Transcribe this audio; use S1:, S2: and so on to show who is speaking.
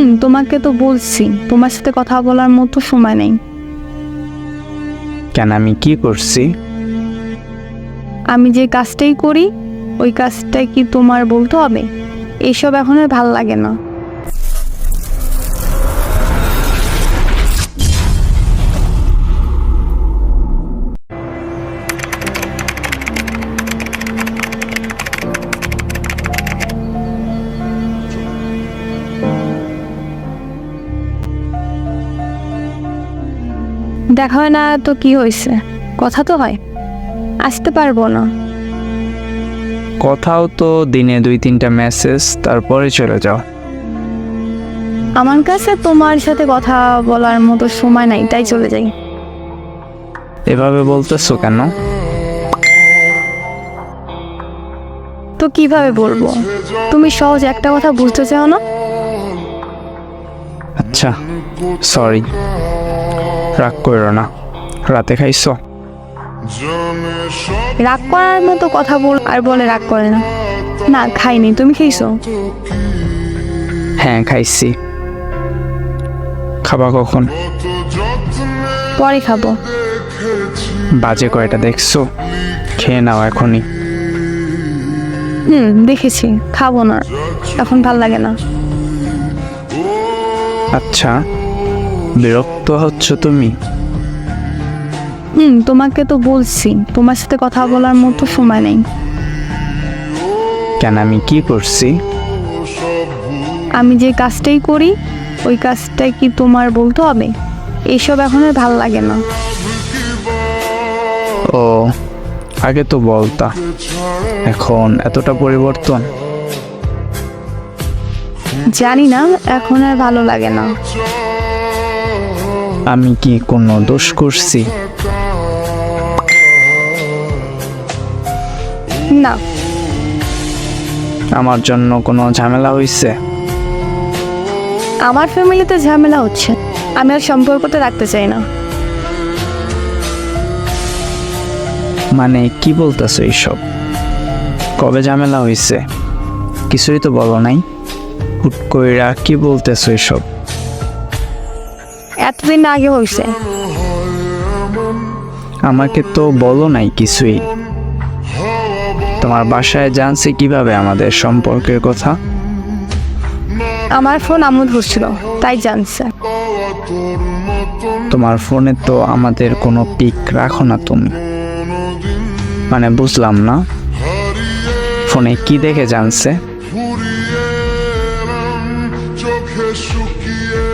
S1: হুম তোমাকে তো বলছি। তোমার সাথে কথা বলার মতো সময় নেই।
S2: কেন আমি কি করছি?
S1: আমি যে কাজটাই করি ওই কাজটাই কি তোমার বলতে হবে? এইসব এখন আর ভালো লাগে না। দেখা হয় না তো কি হয়েছে কথা তো হয়। আসতে পারব না।
S2: কথাও তো দিনে দুই তিনটা মেসেজ তারপরে চলে যাও।
S1: আমার কাছে তোমার সাথে কথা বলার মতো সময় নাই তাই চলে যাই।
S2: এভাবে বলতেছো কেন?
S1: তো কীভাবে বলব? তুমি সহজ একটা কথা বুঝতে চাও না?
S2: আচ্ছা সরি রাগ করো না। রাতে খাইছো?
S1: রাগ করার মতো কথা বল আর বলে রাগ করে না। না খাইনি। তুমি খেয়েছো
S2: হ্যাঁ খাইছি। খাবা কখন?
S1: পরে খাব।
S2: বাজে কয়টা দেখছ? খেয়ে নাও এখনই।
S1: হুম দেখেছি। খাব না। এখন ভালো লাগে না।
S2: আচ্ছা। বিরক্ত হচ্ছ তুমি?
S1: হুম তোমাকে তো বলছি। তোমার সাথে কথা বলার মতো সময় নেই।
S2: কেন আমি কি করছি?
S1: আমি যে কাজটাই করি ওই কাজটাই কি তোমার বলতে হবে? এইসব এখন আর ভালো লাগে না।
S2: ও আগে তো বলতা। এখন এতটা পরিবর্তন?
S1: জানি না এখন আর ভালো লাগে না।
S2: আমি কি কোনো দোষ করছি?
S1: না।
S2: আমার জন্য কোনো ঝামেলা হয়েছে
S1: আমার ফ্যামিলিতে ঝামেলা হচ্ছে। আমি আর সম্পর্কটা রাখতে চাই না।
S2: মানে কি বলতেছো এইসব? কবে ঝামেলা হয়েছে কিছুই তো বলো নাই। হুট কইরা কি বলতেছো এইসব
S1: এতদিন আগে হয়েছে
S2: আমাকে তো বলো নাই কিছুই। তোমার বাসায় জানছে কীভাবে আমাদের সম্পর্কের কথা?
S1: আমার ফোন আমুদ হচ্ছিল তাই জানছে।
S2: তোমার ফোনে তো আমাদের কোনো পিক রাখো না তুমি। মানে বুঝলাম না। ফোনে কি দেখে জানছে?
S3: চোখে শুকিয়ে